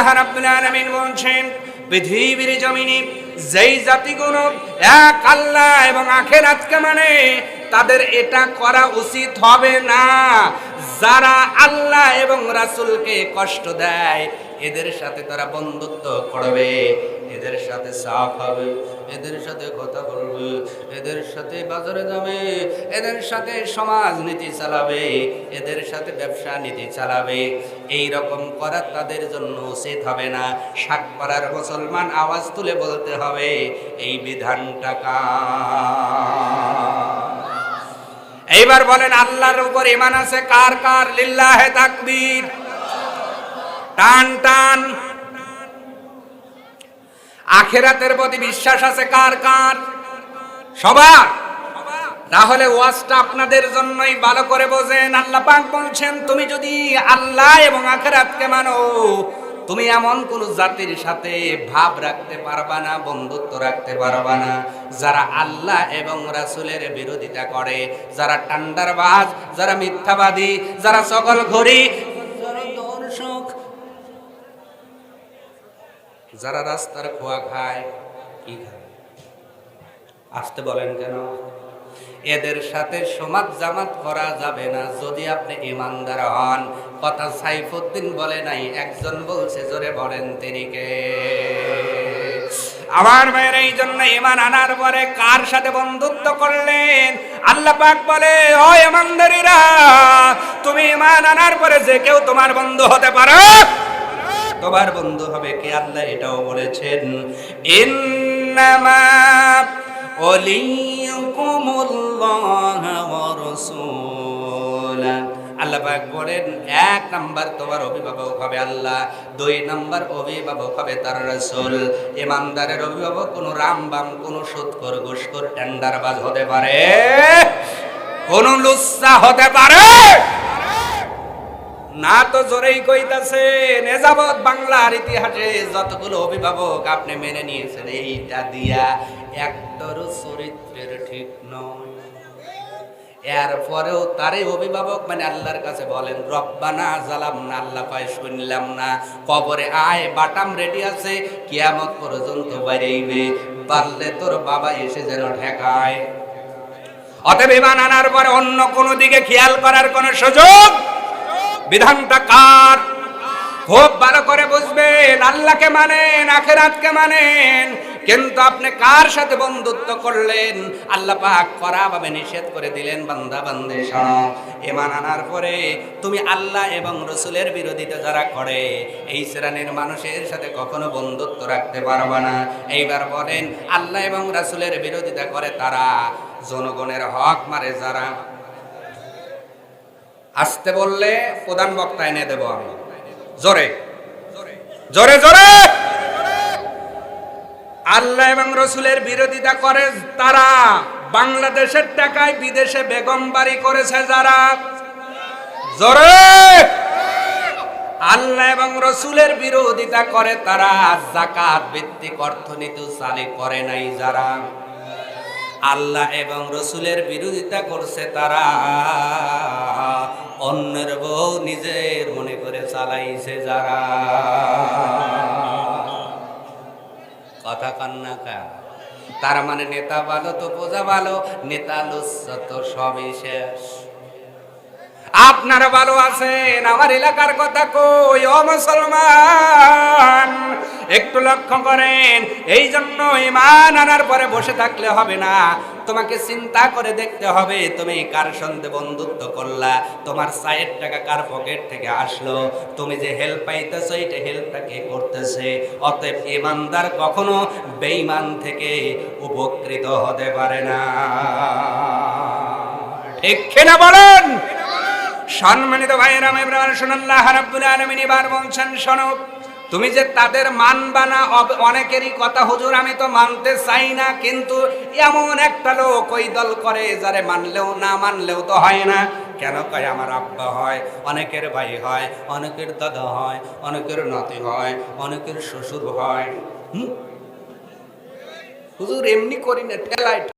আল্লাহ রাব্বুল আলামিন বলছেন, পৃথিবীর জমিনে যেই জাতিগুণ এক আল্লাহ এবং আখেরাতকে মানে তাদের এটা করা উচিত হবে না। যারা আল্লাহ এবং রাসূলকে কষ্ট দেয়, এদের সাথে তারা বন্ধুত্ব করবে। এদের সাথে সাফ হবে, এদের সাথে কথা বলবে, এদের সাথে বাজারে যাবে, এদের সাথে সমাজ নীতি চালাবে, এদের সাথে ব্যবসা নীতি চালাবে। এই রকম করা তাদের জন্য উচিত হবে না। শাক পাড়ার মুসলমান আওয়াজ তুলে বলতে হবে, এই বিধানটা? এইবার বলেন, আল্লাহর উপর ইমান আছে কার কার? লিল্লাহে তাকবীর। টান টান। আখেরাতের প্রতি বিশ্বাস আছে কার কার? সবার। তাহলে ওয়াজটা আপনাদের জন্যই ভালো করে বোঝেন। আল্লাহ পাক বলছেন, তুমি যদি আল্লাহ এবং আখেরাতকে মানো, তুমি এমন কোন জাতির সাথে ভাব রাখতে পারবা না, বন্ধুত্ব রাখতে পারবা না। যারা আল্লাহ এবং রাসূলের বিরোধিতা করে, যারা টান্ডারবাজ, যারা মিথ্যাবাদী, যারা সকল ঘড়ি যারা দর্শক যারা রাস্তার খোয়া খায়, কি খায়? আসতে বলেন কেন? এদের সাথে সমাজ জামাত করা যাবে না, যদি আপনি ইমানদার হন। কথা সাইফুদ্দিন বলে নাই, একজন বলছে, জোরে বলেন তিনি কে? আমার মেয়ের এই জন্য ইমান আনার পরে কার সাথে বন্ধুত্ব করলেন? আল্লাহ পাক বলে, ও ইমানদারিরা, তুমি ইমান আনার পরে যে কেউ তোমার বন্ধু হতে পারো তোমার বন্ধু হবে কে আল্লাহ এটাও বলেছেন? ইন্নামা ওলিয়ুকুমুল্লাহ ওয়া রাসূলা। আল্লাহ পাক বলেন, এক নাম্বার তোমার অভিভাবক হবে আল্লাহ, দুই নাম্বার অভিভাবক হবে তার রাসূল। ইমানদারের অভিভাবক কোন রামবাম, কোন সুদকর ঘুষখোর, টেন্ডারবাজ হতে পারে, কোন লুচ্চা হতে পারে। না তো জোরেই কইতাছে এ বাংলার ইতিহাসে যতগুলো অভিভাবক আপনি মেনে নিয়েছেন, এইটা দিয়া একটারও চরিত্রের ঠিক নয়। এরপরেও তারই অভিভাবক মানে আল্লাহর কাছে বলেন, রব্বানা জালাম না আল্লাহ পায় শুনলাম না। কবরে আয়, বাটাম রেডি আছে, কিয়ামত পর্যন্ত বাইরেইবে। পারলে তোর বাবা এসে যেন ঠেকায়। অতএব বিমান আনার পরে অন্য কোনো দিকে খেয়াল করার কোনো সুযোগ বিধানটা কার? খুব ভালো করে বুঝবেন, আল্লাহকে মানেন, আখেরাতকে মানেন। কিন্তু আপনি কার সাথে বন্ধুত্ব করলেন? আল্লাহ পাক করা ভাবে নিষেধ করে দিলেন, বান্দা, বান্দে, শোনো। এমান আনার পরে তুমি আল্লাহ এবং রসুলের বিরোধিতা যারা করে, এই শ্রেণির মানুষের সাথে কখনো বন্ধুত্ব রাখতে পারবে না। এইবার বলেন, আল্লাহ এবং রাসুলের বিরোধিতা করে তারা, জনগণের হক মারে যারা। আসতে বললে প্রধান বক্তা এনে দেব আমি। জোরে। জোরে জোরে। আল্লাহ এবং রসুলের বিরোধিতা করে তারা বাংলাদেশের টাকায় বিদেশে বেগম বাড়ি করেছে যারা। জোরে। আল্লাহ এবং রসুলের বিরোধিতা করে তারা জাকাত, ভিত্তিক অর্থনীতি চালি করে নাই যারা। আল্লাহ এবং রসুলের বিরোধিতা করছে তারা। অন্যের বউ নিজের মনে করে চালাইছে যারা। কথা কান্না কা তার মানে নেতা ভালো তো বোঝা ভালো, নেতা লুচ্ছ তো সবই শেষ। আপনারা ভালো আছেন? আমার এলাকার কথা কই, ও মুসলমান? একটু লক্ষ্য করেন এই জন্য ইমান আনার পরে বসে থাকলে হবে না। তোমাকে চিন্তা করে দেখতে হবে, তুমি কার সঙ্গে বন্ধুত্ব করলা? তোমার সাইড টাকা কার পকেট থেকে আসলো? তুমি যে হেল্প পাইতেছো এটা হেল্পটা কে করতেছে? অতএব ইমানদার কখনো বেঈমান থেকে উপকৃত হতে পারে না। ঠিক কিনা বলেন? সম্মানিত ভাইয়েরা ইব্রাহিম শুনাল্লাহ রাব্বুল আলামিন এবার বলছেন, শোনো, তুমি যে তাদের মানবা না অনেকেরই কথা হুজুর, আমি তো মানতে চাই না, কিন্তু এমন একটা লোক ওই দল করে যারে মানলেও না, মানলেও তো হয় না কেন কয়, আমার আব্বা হয়, অনেকের ভাই হয়, অনেকের দাদা হয়, অনেকের নাতি হয়, অনেকের শ্বশুর হয় হুম? হুজুর, এমনি করি না, ঠেলায়